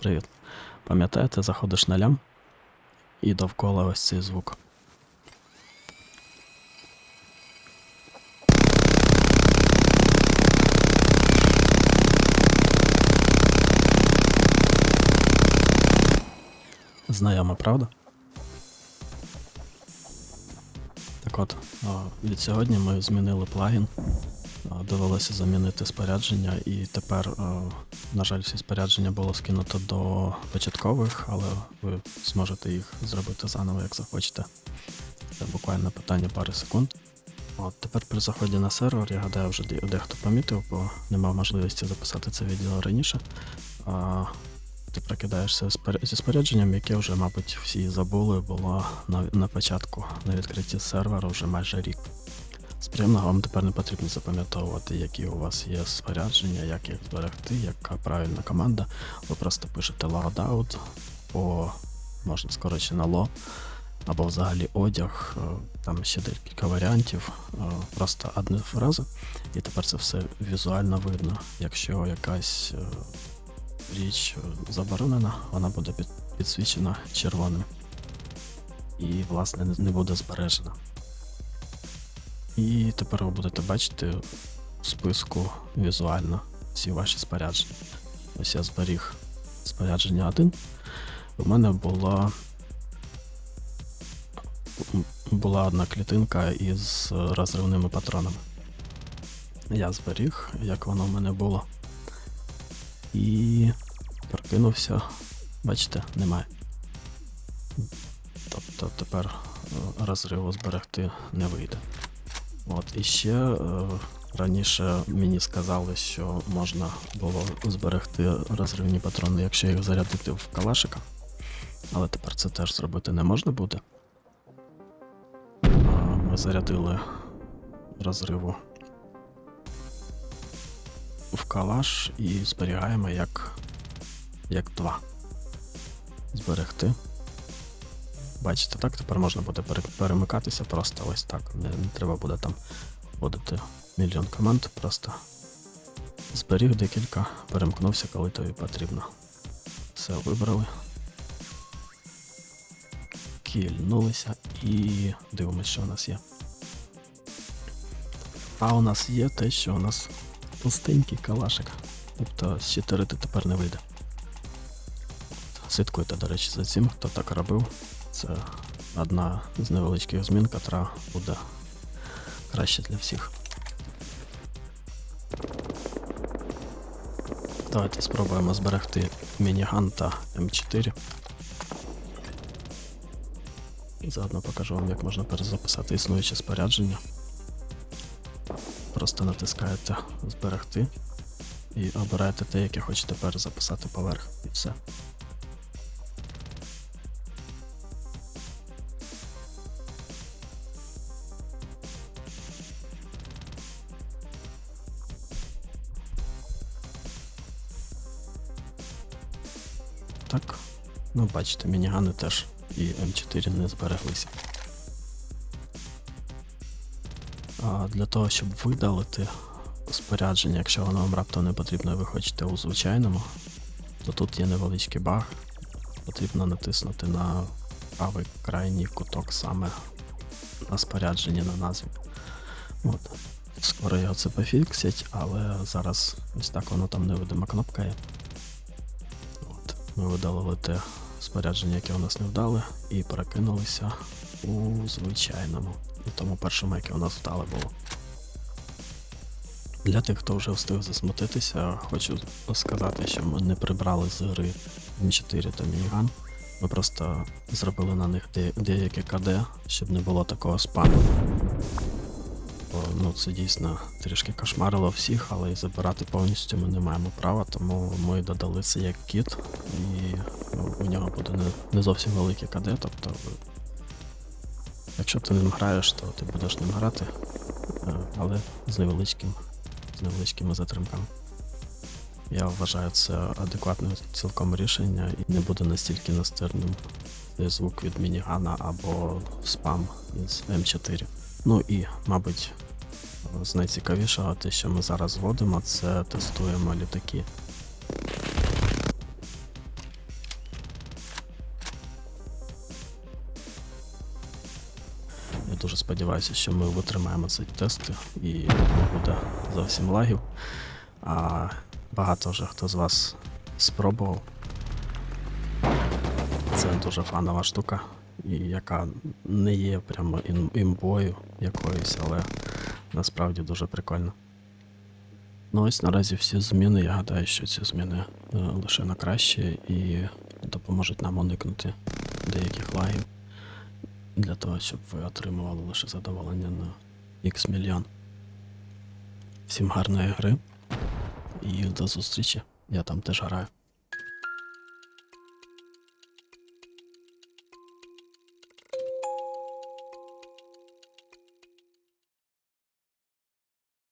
Привіт. Пам'ятаєте, заходиш на лям і довкола ось цей звук. Знайомо, правда? Так от, від сьогодні ми змінили плагін. Довелося замінити спорядження, і тепер, на жаль, всі спорядження було скинуто до початкових, але ви зможете їх зробити заново, як захочете. Це буквально питання пари секунд. От тепер при заході на сервер, я гадаю, вже дехто помітив, бо не мав можливості записати це відео раніше. А, ти прокидаєшся зі спорядженням, яке вже, мабуть, всі забули, було на, на початку на відкритті сервера вже майже рік. З приємного вам тепер не потрібно запам'ятовувати, які у вас є спорядження, як їх зберегти, яка правильна команда. Ви просто пишете loadout по можна скорочено ло, або взагалі одяг. е, Там ще декілька варіантів. е, Просто одна фраза, і тепер це все візуально видно. Якщо якась е, річ заборонена, вона буде підсвічена червоним. І, власне, не- не буде збережена. І тепер ви будете бачити в списку візуально всі ваші спорядження. Ось я зберіг спорядження 1. У мене була, була одна клітинка із розривними патронами. Я зберіг, як воно в мене було. І прокинувся. Бачите, немає. Тобто тепер е, розриву зберегти не вийде. От, і ще е, раніше мені сказали, що можна було зберегти розривні патрони, якщо їх зарядити в калашика. Але тепер це теж зробити не можна буде. Ми зарядили розриву в калаш і зберігаємо як, як два. Зберегти. Бачите, так тепер можна буде перемикатися просто ось так. Не, не треба буде там вводити мільйон команд, просто зберіг декілька, перемкнувся, коли тобі потрібно. Все вибрали. Кільнулися і дивимося, що у нас є. А у нас є те, що у нас пустенький калашик. Тобто щитерити тепер не вийде. Слідкуйте, до речі, за цим, хто так робив. Це одна з невеличких змін, яка буде краще для всіх. Давайте спробуємо зберегти мініган та М4. І заодно покажу вам, як можна перезаписати існуюче спорядження. Просто натискаєте зберегти і обираєте те, яке хочете перезаписати поверх. І все. Так. Ну, бачите, мінігани теж і М4 не збереглися. А для того, щоб видалити спорядження, якщо воно вам раптом не потрібно, ви хочете у звичайному, то тут є невеличкий баг. Потрібно натиснути на правий крайній куток саме на спорядженні на назві. От. Скоро його це пофіксять, але зараз ось так воно там невидима кнопка є. Ми видалили те спорядження, яке у нас не вдале, і перекинулися у звичайному. І тому першому, яке у нас вдале було. Для тих, хто вже встиг засмутитися, хочу сказати, що ми не прибрали з гри М4 та Мініган. Ми просто зробили на них де- деяке КД, щоб не було такого спаму. Ну, це дійсно трішки кошмарило всіх, але і забирати повністю ми не маємо права, тому ми додали це як кіт, і ну, у нього буде не, не зовсім велике КД, тобто якщо ти ним граєш, то ти будеш ним грати, е, але з невеличким, з невеличкими затримками. Я вважаю це адекватним цілком рішення і не буде настільки настирним звук від мінігана або спам із М4. Ну і, мабуть, з найцікавішого, те, що ми зараз вводимо, це тестуємо літаки. Я дуже сподіваюся, що ми витримаємо цей тест і буде зовсім лагів. А Багато вже хто з вас спробував. Це дуже фанова штука яка не є прямо імбою якоюсь, але насправді дуже прикольно. Ну ось наразі всі зміни. Я гадаю, що ці зміни е, лише на краще і допоможуть нам уникнути деяких лагів для того, щоб ви отримували лише задоволення на X мільйон. Всім гарної гри і до зустрічі. Я там теж граю.